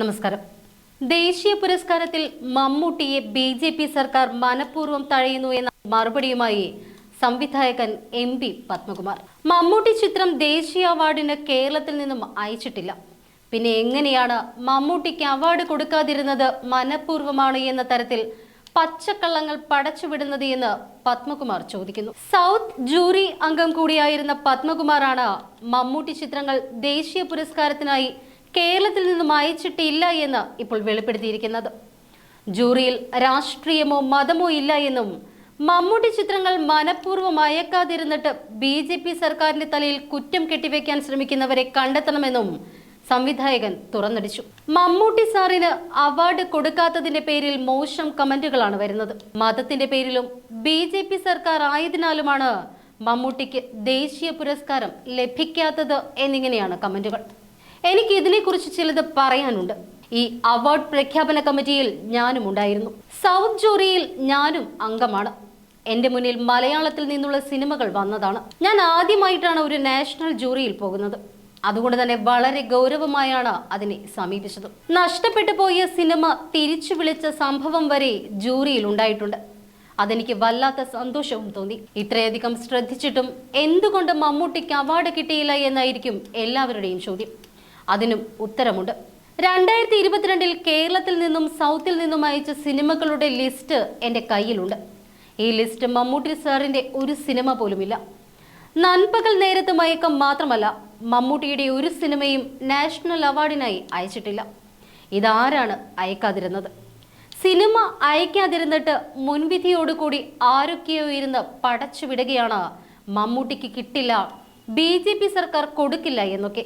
നമസ്കാരം. ദേശീയ പുരസ്കാരത്തിൽ മമ്മൂട്ടിയെ ബി ജെ പി സർക്കാർ മനഃപൂർവം തഴയുന്നു എന്ന മറുപടിയുമായി സംവിധായകൻ എം പി പത്മകുമാർ. മമ്മൂട്ടി ചിത്രം ദേശീയ അവാർഡിന് കേരളത്തിൽ നിന്നും അയച്ചിട്ടില്ല. പിന്നെ എങ്ങനെയാണ് മമ്മൂട്ടിക്ക് അവാർഡ് കൊടുക്കാതിരുന്നത് മനഃപൂർവമാണ് എന്ന തരത്തിൽ പച്ചക്കള്ളങ്ങൾ പടച്ചുവിടുന്നത് എന്ന് പത്മകുമാർ ചോദിക്കുന്നു. സൗത്ത് ജൂറി അംഗം കൂടിയായിരുന്ന പത്മകുമാറാണ് മമ്മൂട്ടി ചിത്രങ്ങൾ ദേശീയ പുരസ്കാരത്തിനായി കേരളത്തിൽ നിന്നും അയച്ചിട്ടില്ല എന്ന് ഇപ്പോൾ വെളിപ്പെടുത്തിയിരിക്കുന്നത്. ജൂറിയിൽ രാഷ്ട്രീയമോ മതമോ ഇല്ല എന്നും മമ്മൂട്ടി ചിത്രങ്ങൾ മനഃപൂർവം അയക്കാതിരുന്നിട്ട് ബി ജെ പി സർക്കാരിന്റെ തലയിൽ കുറ്റം കെട്ടിവെക്കാൻ ശ്രമിക്കുന്നവരെ കണ്ടെത്തണമെന്നും സംവിധായകൻ തുറന്നടിച്ചു. മമ്മൂട്ടി സാറിന് അവാർഡ് കൊടുക്കാത്തതിന്റെ പേരിൽ മോശം കമന്റുകളാണ് വരുന്നത്. മതത്തിന്റെ പേരിലും ബി ജെ പി സർക്കാർ ആയതിനാലുമാണ് മമ്മൂട്ടിക്ക് ദേശീയ പുരസ്കാരം ലഭിക്കാത്തത് എന്നിങ്ങനെയാണ് കമന്റുകൾ. എനിക്ക് ഇതിനെക്കുറിച്ച് ചിലത് പറയാനുണ്ട്. ഈ അവാർഡ് പ്രഖ്യാപന കമ്മിറ്റിയിൽ ഞാനും ഉണ്ടായിരുന്നു. സൗത്ത് ജൂറിയിൽ ഞാനും അംഗമാണ്. എന്റെ മുന്നിൽ മലയാളത്തിൽ നിന്നുള്ള സിനിമകൾ വന്നതാണ്. ഞാൻ ആദ്യമായിട്ടാണ് ഒരു നാഷണൽ ജൂറിയിൽ പോകുന്നത്. അതുകൊണ്ട് തന്നെ വളരെ ഗൗരവമായാണ് അതിനെ സമീപിച്ചത്. നഷ്ടപ്പെട്ടു പോയ സിനിമ തിരിച്ചു വിളിച്ച സംഭവം വരെ ജൂറിയിൽ ഉണ്ടായിട്ടുണ്ട്. അതെനിക്ക് വല്ലാത്ത സന്തോഷവും തോന്നി. ഇത്രയധികം ശ്രദ്ധിച്ചിട്ടും എന്തുകൊണ്ട് മമ്മൂട്ടിക്ക് അവാർഡ് കിട്ടിയില്ല എന്നായിരിക്കും എല്ലാവരുടെയും ചോദ്യം. അതിനും ഉത്തരമുണ്ട്. രണ്ടായിരത്തി ഇരുപത്തിരണ്ടിൽ കേരളത്തിൽ നിന്നും സൗത്തിൽ നിന്നും അയച്ച സിനിമകളുടെ ലിസ്റ്റ് എന്റെ കയ്യിലുണ്ട്. ഈ ലിസ്റ്റ് മമ്മൂട്ടി സാറിന്റെ ഒരു സിനിമ പോലുമില്ല. നൻപകൽ നേരത്ത് മയക്കം മാത്രമല്ല മമ്മൂട്ടിയുടെ ഒരു സിനിമയും നാഷണൽ അവാർഡിനായി അയച്ചിട്ടില്ല. ഇതാരാണ് അയക്കാതിരുന്നത്? സിനിമ അയക്കാതിരുന്നിട്ട് മുൻവിധിയോടുകൂടി ആരൊക്കെയോ ഇരുന്ന് പടച്ചുവിടുകയാണ് മമ്മൂട്ടിക്ക് കിട്ടില്ല ബി സർക്കാർ കൊടുക്കില്ല എന്നൊക്കെ.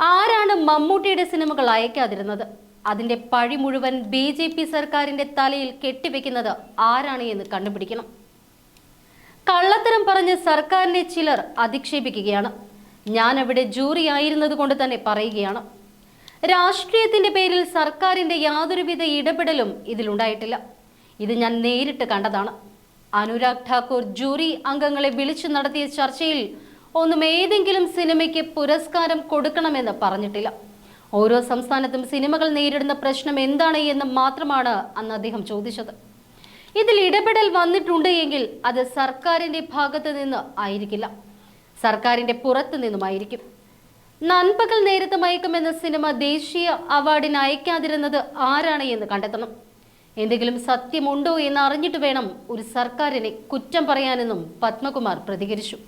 ആരാണ് മമ്മൂട്ടിയുടെ സിനിമകൾ അയക്കാതിരുന്നത്? അതിന്റെ പഴി മുഴുവൻ ബി ജെ പി സർക്കാരിന്റെ തലയിൽ കെട്ടിവെക്കുന്നത് ആരാണ് എന്ന് കണ്ടുപിടിക്കണം. കള്ളത്തരം പറഞ്ഞ് സർക്കാരിനെ ചിലർ അധിക്ഷേപിക്കുകയാണ്. ഞാൻ അവിടെ ജൂറി കൊണ്ട് തന്നെ പറയുകയാണ്. രാഷ്ട്രീയത്തിന്റെ പേരിൽ സർക്കാരിന്റെ യാതൊരുവിധ ഇടപെടലും ഇതിലുണ്ടായിട്ടില്ല. ഇത് ഞാൻ നേരിട്ട് കണ്ടതാണ്. അനുരാഗ് ഠാക്കൂർ ജൂറി അംഗങ്ങളെ വിളിച്ചു നടത്തിയ ചർച്ചയിൽ ഒന്നും ഏതെങ്കിലും സിനിമയ്ക്ക് പുരസ്കാരം കൊടുക്കണമെന്ന് പറഞ്ഞിട്ടില്ല. ഓരോ സംസ്ഥാനത്തും സിനിമകൾ നേരിടുന്ന പ്രശ്നം എന്താണ് എന്ന് മാത്രമാണ് അന്ന് അദ്ദേഹം ചോദിച്ചത്. ഇതിൽ ഇടപെടൽ വന്നിട്ടുണ്ട് എങ്കിൽ അത് സർക്കാരിന്റെ ഭാഗത്ത് നിന്ന് ആയിരിക്കില്ല. സർക്കാരിന്റെ പുറത്തു നിന്നുമായിരിക്കും. നൻപകൽ നേരത്തെ മയക്കുമെന്ന സിനിമ ദേശീയ അവാർഡിന് അയക്കാതിരുന്നത് ആരാണ് എന്ന് കണ്ടെത്തണം. എന്തെങ്കിലും സത്യമുണ്ടോ എന്ന് അറിഞ്ഞിട്ട് വേണം ഒരു സർക്കാരിനെ കുറ്റം പറയാനെന്നും പത്മകുമാർ പ്രതികരിച്ചു.